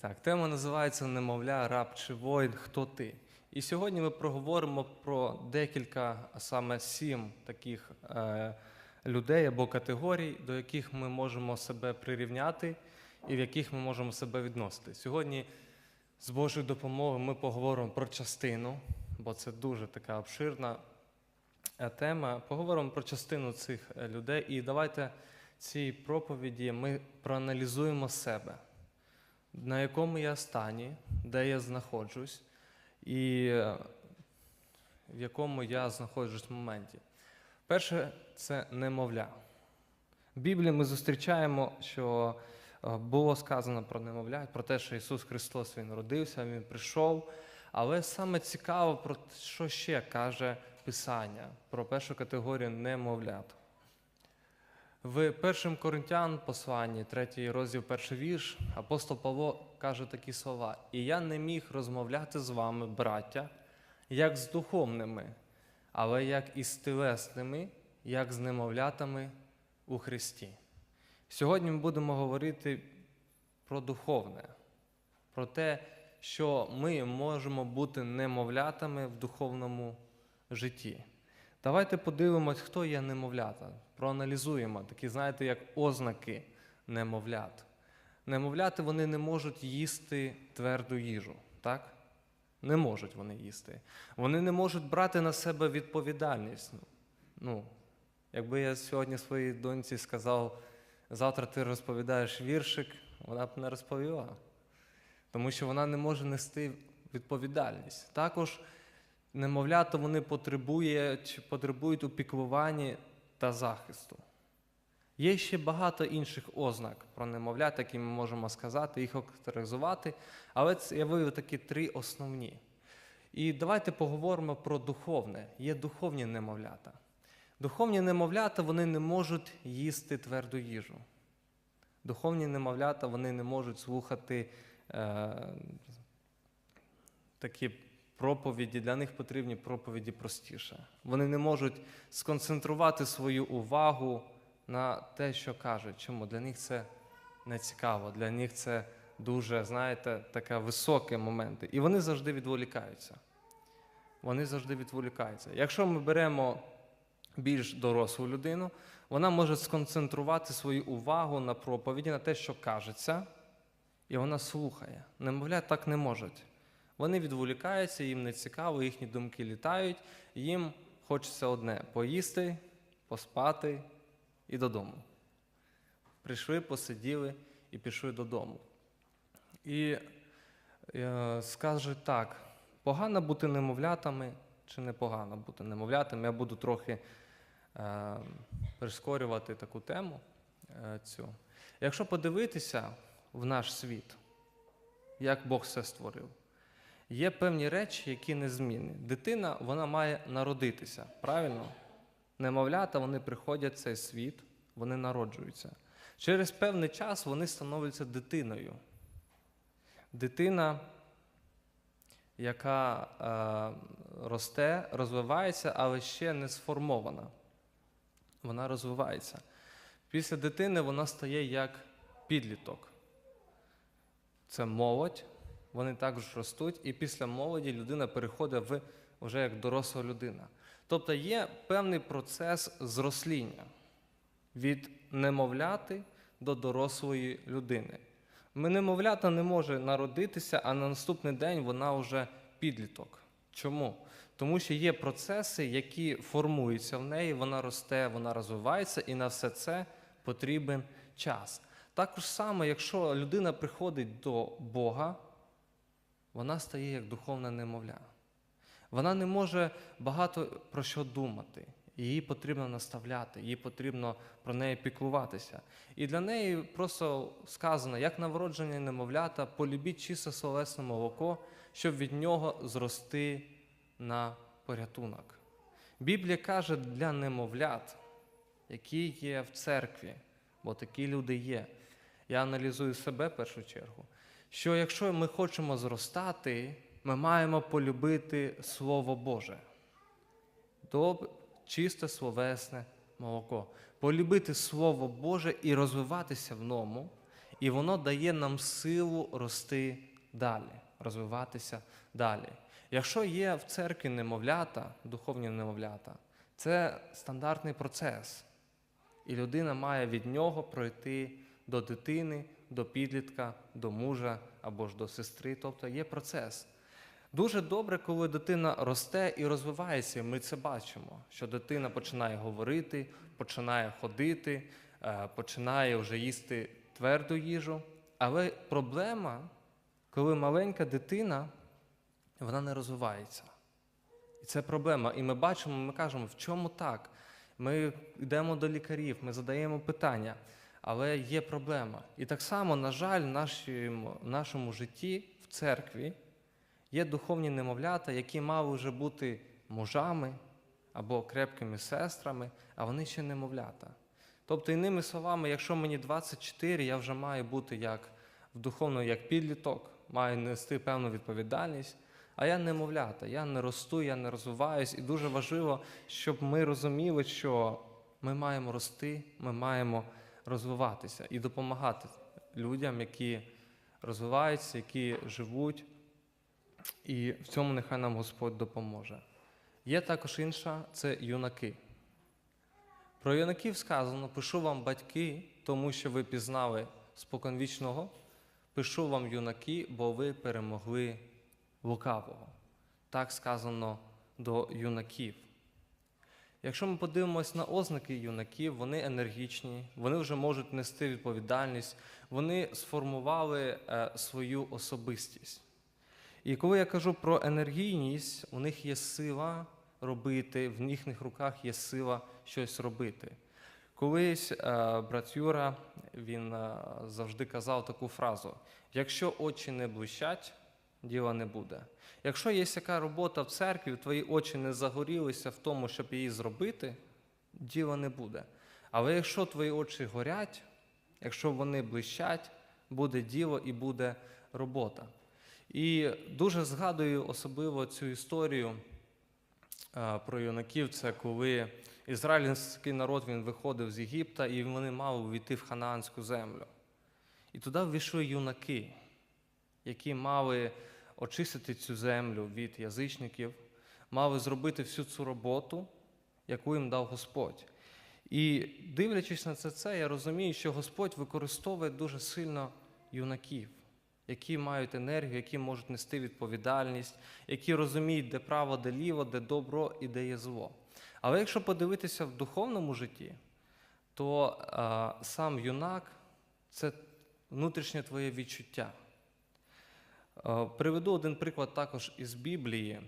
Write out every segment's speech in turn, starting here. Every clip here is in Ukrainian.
Так, тема називається Немовля, раб чи воїн, хто ти? І сьогодні ми проговоримо про декілька, а саме сім таких е, людей або категорій, до яких ми можемо себе прирівняти і в яких ми можемо себе відносити. Сьогодні з Божою допомогою ми поговоримо про частину, бо це дуже така обширна е, тема. Поговоримо про частину цих е, людей. І давайте цій проповіді ми проаналізуємо себе на якому я стані, де я знаходжусь, і е, в якому я знаходжусь в моменті. Перше це немовля. В Біблії ми зустрічаємо, що е, було сказано про немовля, про те, що Ісус Христос Він родився, Він прийшов. Але саме цікаво, про що ще каже Писання про першу категорію немовлят. В 1 Коринтян посланні, 3 розділ, перший вірш, апостол Павло каже такі слова: І я не міг розмовляти з вами, браття, як з духовними, але як із тілесними, як з немовлятами у Христі. Сьогодні ми будемо говорити про духовне, про те, що ми можемо бути немовлятами в духовному житті. Давайте подивимось, хто є немовлята. Проаналізуємо такі, знаєте, як ознаки немовлят. Немовляти вони не можуть їсти тверду їжу, так? Не можуть вони їсти. Вони не можуть брати на себе відповідальність. Ну, якби я сьогодні своїй доньці сказав, завтра ти розповідаєш віршик, вона б не розповіла. Тому що вона не може нести відповідальність. Також немовлята вони потребують, потребують опікування та захисту. Є ще багато інших ознак про немовлят, які ми можемо сказати, їх охарактеризувати, але це я вивів такі три основні. І давайте поговоримо про духовне. Є духовні немовлята. Духовні немовлята вони не можуть їсти тверду їжу. Духовні немовлята вони не можуть слухати е, такі проповіді, для них потрібні проповіді простіше. Вони не можуть сконцентрувати свою увагу на те, що кажуть. Чому? Для них це не цікаво, для них це дуже, знаєте, таке високі моменти. І вони завжди відволікаються. Вони завжди відволікаються. Якщо ми беремо більш дорослу людину, вона може сконцентрувати свою увагу на проповіді, на те, що кажеться, і вона слухає. Немовля так не можуть. Вони відволікаються, їм не цікаво, їхні думки літають, їм хочеться одне поїсти, поспати і додому. Прийшли, посиділи і пішли додому. І е, так, погано бути немовлятами чи не погано бути немовлятами. Я буду трохи е, прискорювати таку тему е, цю. Якщо подивитися в наш світ, як Бог все створив, є певні речі, які незмінні. Дитина вона має народитися, правильно? Немовлята вони приходять в цей світ, вони народжуються. Через певний час вони становляться дитиною. Дитина, яка е, росте, розвивається, але ще не сформована. Вона розвивається. Після дитини вона стає як підліток. Це молодь, вони також ростуть, і після молоді людина переходить в вже як доросла людина. Тобто є певний процес зросління від немовляти до дорослої людини. Немовлята не може народитися, а на наступний день вона вже підліток. Чому? Тому що є процеси, які формуються в неї, вона росте, вона розвивається, і на все це потрібен час. Також саме, якщо людина приходить до Бога, вона стає як духовна немовля. Вона не може багато про що думати. Її потрібно наставляти, їй потрібно про неї піклуватися. І для неї просто сказано, як навродження немовлята, полюбіть чисте словесне молоко, щоб від нього зрости на порятунок. Біблія каже для немовлят, які є в церкві, бо такі люди є. Я аналізую себе в першу чергу, що якщо ми хочемо зростати, ми маємо полюбити Слово Боже. Доб... Чисте словесне молоко. Полюбити Слово Боже і розвиватися в ньому. І воно дає нам силу рости далі, розвиватися далі. Якщо є в церкві немовлята, духовні немовлята, це стандартний процес. І людина має від нього пройти до дитини, до підлітка, до мужа або ж до сестри. Тобто є процес. Дуже добре, коли дитина росте і розвивається. Ми це бачимо, що дитина починає говорити, починає ходити, е, починає вже їсти тверду їжу. Але проблема, коли маленька дитина, вона не розвивається. І це проблема. І ми бачимо, ми кажемо, в чому так? Ми йдемо до лікарів, ми задаємо питання, але є проблема. І так само, на жаль, в нашому, нашому житті в церкві є духовні немовлята, які мали вже бути мужами або крепкими сестрами, а вони ще немовлята. Тобто, іними словами, якщо мені 24, я вже маю бути як в духовно, як підліток, маю нести певну відповідальність. А я немовлята, я не росту, я не розвиваюсь. І дуже важливо, щоб ми розуміли, що ми маємо рости, ми маємо розвиватися і допомагати людям, які розвиваються, які живуть. І в цьому нехай нам Господь допоможе. Є також інша це юнаки. Про юнаків сказано: пишу вам батьки, тому що ви пізнали споконвічного, пишу вам юнаки, бо ви перемогли лукавого. Так сказано до юнаків. Якщо ми подивимось на ознаки юнаків, вони енергічні, вони вже можуть нести відповідальність, вони сформували е, свою особистість. І коли я кажу про енергійність, у них є сила робити, в їхніх руках є сила щось робити. Колись е, брат Юра він е, завжди казав таку фразу: якщо очі не блищать, діла не буде. Якщо є яка робота в церкві, твої очі не загорілися в тому, щоб її зробити, діла не буде. Але якщо твої очі горять, якщо вони блищать, буде діло і буде робота. І дуже згадую особливо цю історію е, про юнаків. Це коли ізраїльський народ він виходив з Єгипта, і вони мали увійти в ханаанську землю. І туди ввійшли юнаки, які мали очистити цю землю від язичників, мали зробити всю цю роботу, яку їм дав Господь. І дивлячись на це, це, я розумію, що Господь використовує дуже сильно юнаків, які мають енергію, які можуть нести відповідальність, які розуміють, де право, де ліво, де добро і де є зло. Але якщо подивитися в духовному житті, то а, сам юнак це внутрішнє твоє відчуття. Е, Приведу один приклад також із Біблії.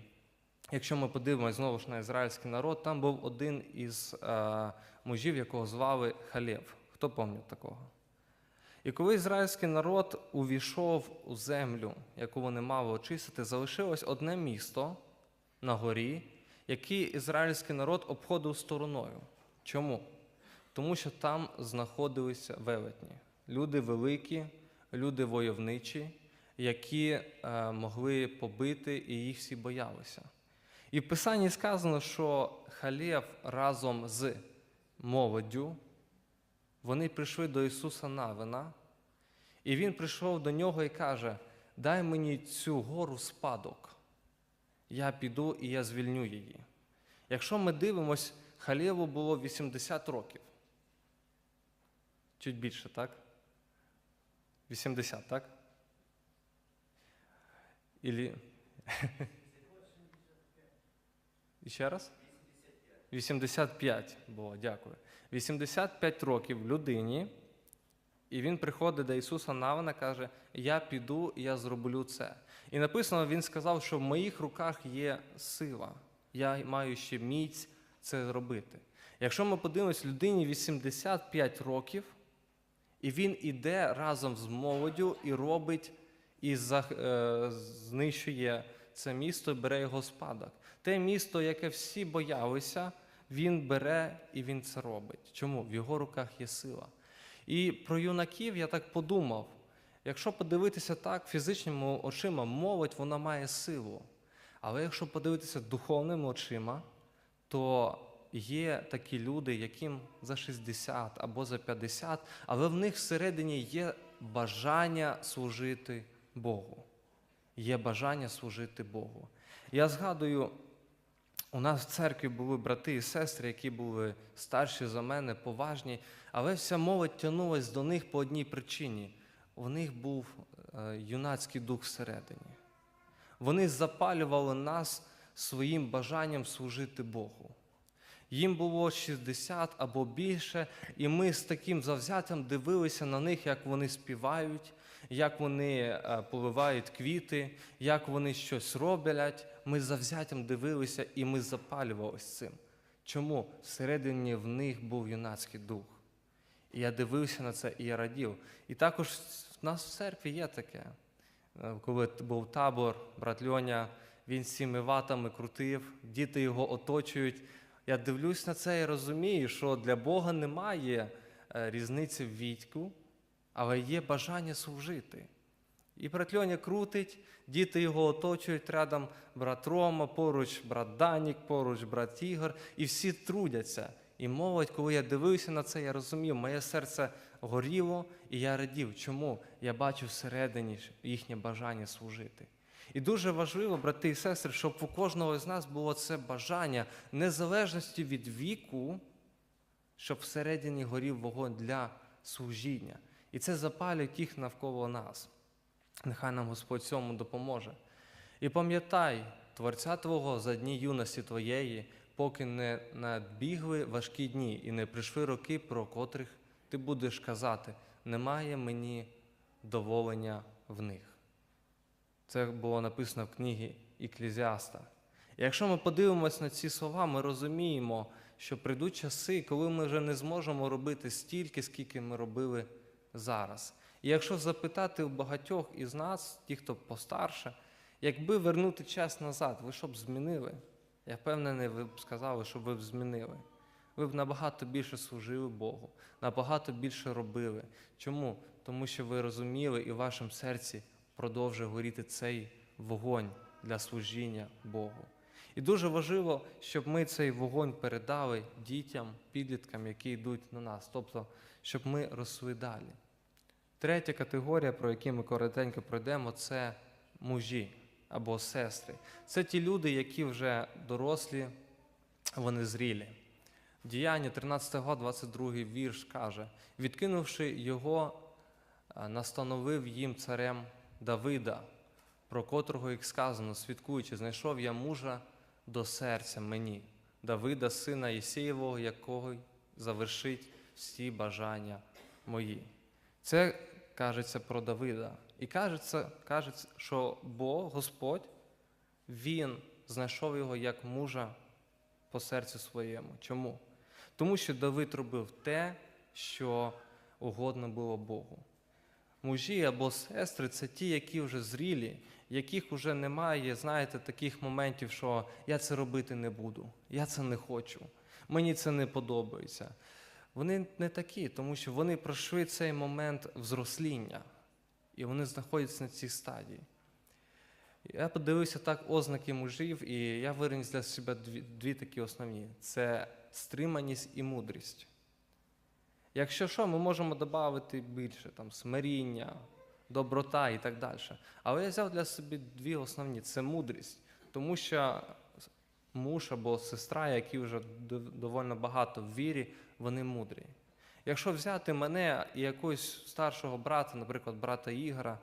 Якщо ми подивимося знову ж на ізраїльський народ, там був один із е, мужів, якого звали Халєв. Хто пам'ятає такого? І коли ізраїльський народ увійшов у землю, яку вони мали очистити, залишилось одне місто на горі, яке ізраїльський народ обходив стороною. Чому? Тому що там знаходилися велетні. Люди великі, люди войовничі, які е, могли побити, і їх всі боялися. І в Писанні сказано, що Халєв разом з молоддю вони прийшли до Ісуса Навина, і Він прийшов до нього і каже: Дай мені цю гору спадок, я піду і я звільню її. Якщо ми дивимось, Халєву було 80 років. Чуть більше, так? 80, так? Ілі... Ще раз? 85 було, дякую. 85 років людині, і він приходить до Ісуса Навина, каже: Я піду я зроблю це. І написано, він сказав, що в моїх руках є сила, я маю ще міць це зробити. Якщо ми подивимось людині 85 років, і він іде разом з молоддю і робить і зах- е, знищує це місто, бере його спадок. Те місто, яке всі боялися, він бере і він це робить. Чому? В його руках є сила. І про юнаків я так подумав: якщо подивитися так, фізичними очима, молодь вона має силу. Але якщо подивитися духовними очима, то є такі люди, яким за 60 або за 50, але в них всередині є бажання служити Богу. Є бажання служити Богу. Я згадую, у нас в церкві були брати і сестри, які були старші за мене, поважні, але вся молодь тягнулась до них по одній причині. У них був е, юнацький дух всередині. Вони запалювали нас своїм бажанням служити Богу. Їм було 60 або більше, і ми з таким завзяттям дивилися на них, як вони співають, як вони е, поливають квіти, як вони щось роблять. Ми з завзяттям дивилися і ми запалювалися цим. Чому? Всередині в них був юнацький дух. І я дивився на це і я радів. І також в нас в церкві є таке. Е, Коли був табор, брат Льоня, він цими ватами крутив, діти його оточують. Я дивлюсь на це і розумію, що для Бога немає е, різниці в вітьку, але є бажання служити. І брат крутить, діти його оточують рядом брат Рома, поруч брат Данік, поруч брат Ігор, і всі трудяться. І молодь, коли я дивився на це, я розумів, моє серце горіло, і я радів. Чому? Я бачу всередині їхнє бажання служити. І дуже важливо, брати і сестри, щоб у кожного з нас було це бажання незалежності від віку, щоб всередині горів вогонь для служіння. І це запалює тих навколо нас. Нехай нам Господь цьому допоможе. І пам'ятай, Творця Твого за дні юності Твоєї, поки не надбігли важкі дні і не прийшли роки, про котрих ти будеш казати, немає мені доволення в них. Це було написано в книгі Іклізіаста. І якщо ми подивимось на ці слова, ми розуміємо, що прийдуть часи, коли ми вже не зможемо робити стільки, скільки ми робили зараз. І якщо запитати у багатьох із нас, ті, хто постарше, якби вернути час назад, ви що б змінили? Я впевнений, ви б сказали, що ви б змінили. Ви б набагато більше служили Богу, набагато більше робили. Чому? Тому що ви розуміли і в вашому серці продовжує горіти цей вогонь для служіння Богу. І дуже важливо, щоб ми цей вогонь передали дітям, підліткам, які йдуть на нас, тобто, щоб ми росли далі. Третя категорія, про яку ми коротенько пройдемо, це мужі або сестри. Це ті люди, які вже дорослі, вони зрілі. Діяння 13 глава, 22 вірш каже: відкинувши його, настановив їм царем Давида, про котрого їх сказано, свідкуючи, знайшов я мужа до серця мені, Давида, сина Єсеєвого, якого завершить всі бажання мої. Це кажеться про Давида. І кажеться, кажеться, що Бог, Господь, Він знайшов його як мужа по серцю своєму. Чому? Тому що Давид робив те, що угодно було Богу. Мужі або сестри це ті, які вже зрілі, яких вже немає, знаєте, таких моментів, що я це робити не буду, я це не хочу, мені це не подобається. Вони не такі, тому що вони пройшли цей момент взросління, і вони знаходяться на цій стадії. Я подивився так ознаки мужів, і я виніс для себе дві, дві такі основні: це стриманість і мудрість. Якщо що, ми можемо додати більше там, смиріння, доброта і так далі. Але я взяв для себе дві основні це мудрість, тому що муж або сестра, які вже дов- доволі багато в вірі, вони мудрі. Якщо взяти мене і якогось старшого брата, наприклад, брата Ігора,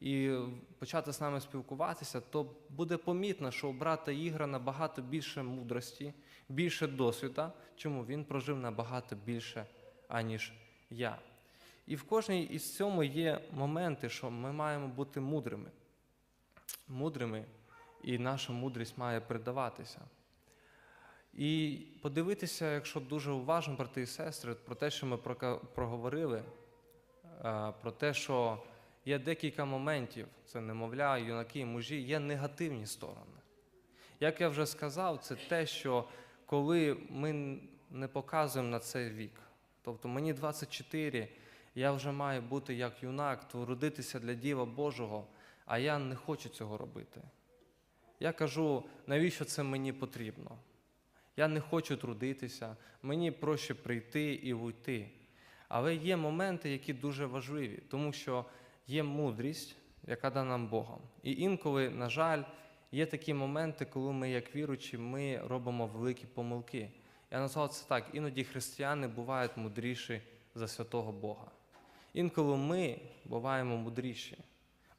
і почати з нами спілкуватися, то буде помітно, що у брата Ігора набагато більше мудрості, більше досвіду, чому він прожив набагато більше, аніж я. І в кожній із цьому є моменти, що ми маємо бути мудрими. Мудрими, і наша мудрість має передаватися. І подивитися, якщо дуже уважно, брати і сестри, про те, що ми проговорили, е, про те, що є декілька моментів, це немовля, юнаки, мужі, є негативні сторони. Як я вже сказав, це те, що коли ми не показуємо на цей вік, тобто мені 24, я вже маю бути як юнак, то родитися для Діва Божого, а я не хочу цього робити. Я кажу, навіщо це мені потрібно? Я не хочу трудитися, мені проще прийти і уйти. Але є моменти, які дуже важливі, тому що є мудрість, яка дана нам Богом. І інколи, на жаль, є такі моменти, коли ми, як віручі, ми робимо великі помилки. Я назвав це так: іноді християни бувають мудріші за святого Бога. Інколи ми буваємо мудріші.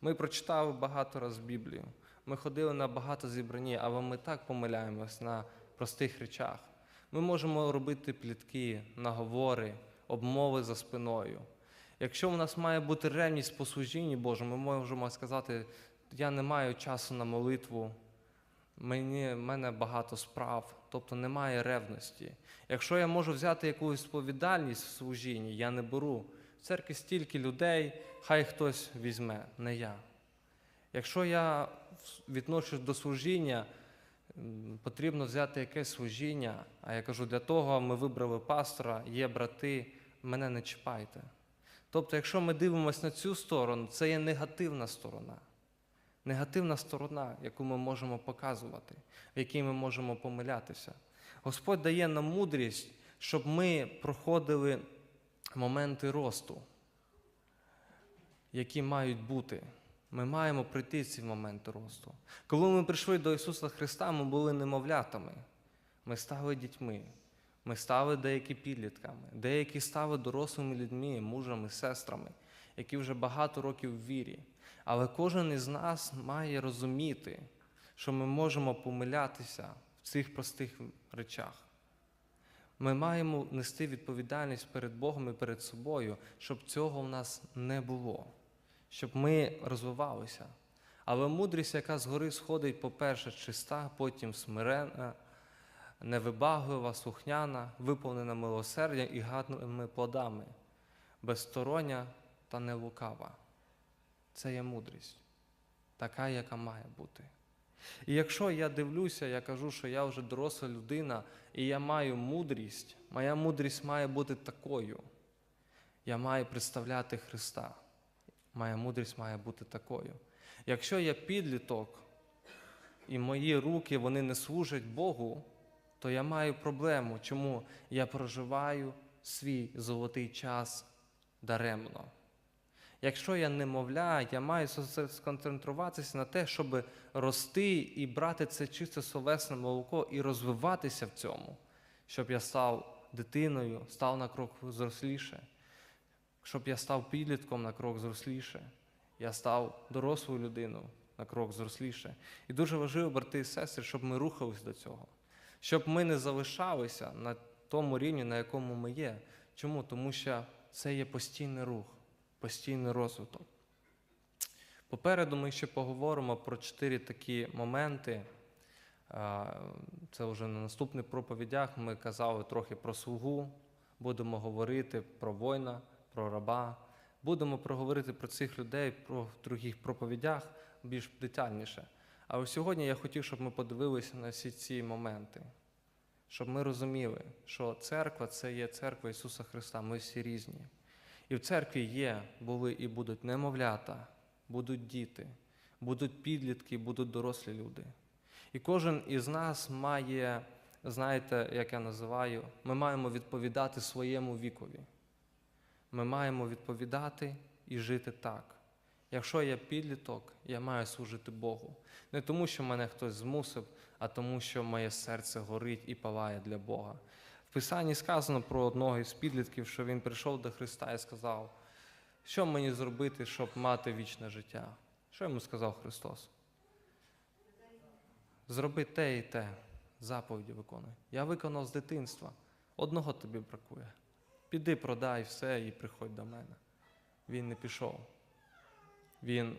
Ми прочитали багато раз Біблію. Ми ходили на багато зібрані, але ми так помиляємось на простих речах. Ми можемо робити плітки, наговори, обмови за спиною. Якщо в нас має бути ревність по служінні Божому, ми можемо сказати, я не маю часу на молитву, мені, в мене багато справ, тобто немає ревності. Якщо я можу взяти якусь відповідальність в служінні, я не беру. В церкві стільки людей, хай хтось візьме, не я. Якщо я відношусь до служіння, потрібно взяти якесь служіння, а я кажу, для того ми вибрали пастора, є брати, мене не чіпайте. Тобто, якщо ми дивимося на цю сторону, це є негативна сторона. Негативна сторона, яку ми можемо показувати, в якій ми можемо помилятися. Господь дає нам мудрість, щоб ми проходили моменти росту, які мають бути. Ми маємо прийти ці моменти росту. Коли ми прийшли до Ісуса Христа, ми були немовлятами, ми стали дітьми, ми стали деякі підлітками, деякі стали дорослими людьми, мужами, сестрами, які вже багато років в вірі. Але кожен із нас має розуміти, що ми можемо помилятися в цих простих речах. Ми маємо нести відповідальність перед Богом і перед собою, щоб цього в нас не було, щоб ми розвивалися. Але мудрість, яка згори сходить, по-перше, чиста, потім смирена, невибаглива, слухняна, виповнена милосердям і гарними плодами, безстороння та не лукава. Це є мудрість, така, яка має бути. І якщо я дивлюся, я кажу, що я вже доросла людина, і я маю мудрість, моя мудрість має бути такою. Я маю представляти Христа. Моя мудрість має бути такою. Якщо я підліток, і мої руки вони не служать Богу, то я маю проблему. Чому я проживаю свій золотий час даремно. Якщо я немовля, я маю сконцентруватися на те, щоб рости і брати це чисте словесне молоко і розвиватися в цьому, щоб я став дитиною, став на крок зросліше, щоб я став підлітком на крок зросліше, я став дорослою людиною на крок зросліше. І дуже важливо, брати і сестри, щоб ми рухались до цього, щоб ми не залишалися на тому рівні, на якому ми є. Чому? Тому що це є постійний рух постійний розвиток. Попереду ми ще поговоримо про чотири такі моменти. Це вже на наступних проповідях ми казали трохи про слугу, будемо говорити про воїна, про раба. Будемо проговорити про цих людей про других проповідях більш детальніше. Але сьогодні я хотів, щоб ми подивилися на всі ці моменти, щоб ми розуміли, що церква це є церква Ісуса Христа, ми всі різні. І в церкві є, були і будуть немовлята, будуть діти, будуть підлітки, будуть дорослі люди. І кожен із нас має, знаєте, як я називаю, ми маємо відповідати своєму вікові. Ми маємо відповідати і жити так. Якщо я підліток, я маю служити Богу. Не тому, що мене хтось змусив, а тому, що моє серце горить і палає для Бога. В Писанні сказано про одного із підлітків, що він прийшов до Христа і сказав, що мені зробити, щоб мати вічне життя. Що йому сказав Христос? Зроби те і те, заповіді виконуй. Я виконав з дитинства. Одного тобі бракує. Піди, продай все і приходь до мене. Він не пішов. Він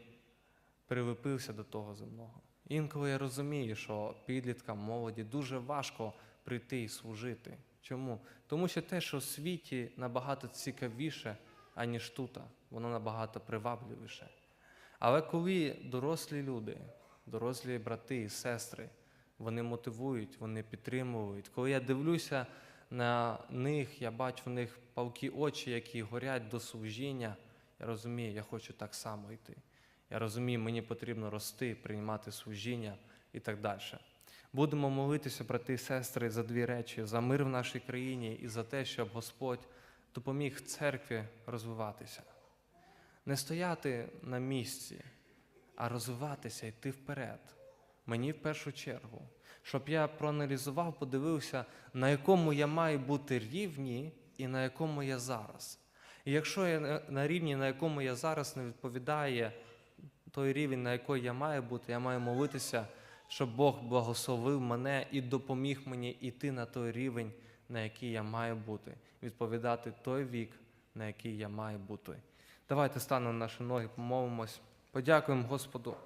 прилепився до того земного. Інколи я розумію, що підліткам, молоді дуже важко прийти і служити. Чому? Тому що те, що в світі набагато цікавіше, аніж тут, воно набагато привабливіше. Але коли дорослі люди, дорослі брати і сестри, вони мотивують, вони підтримують. Коли я дивлюся на них, я бачу в них палкі очі, які горять до служіння, я розумію, я хочу так само йти. Я розумію, мені потрібно рости, приймати служіння і так далі. Будемо молитися, брати і сестри, за дві речі: за мир в нашій країні і за те, щоб Господь допоміг церкві розвиватися. Не стояти на місці, а розвиватися, йти вперед. Мені в першу чергу, щоб я проаналізував, подивився, на якому я маю бути рівні і на якому я зараз. І якщо я на- рівні, на якому я зараз не відповідає той рівень, на який я маю бути, я маю молитися, щоб Бог благословив мене і допоміг мені йти на той рівень, на який я маю бути, відповідати той вік, на який я маю бути. Давайте станемо на наші ноги, помолимось, подякуємо Господу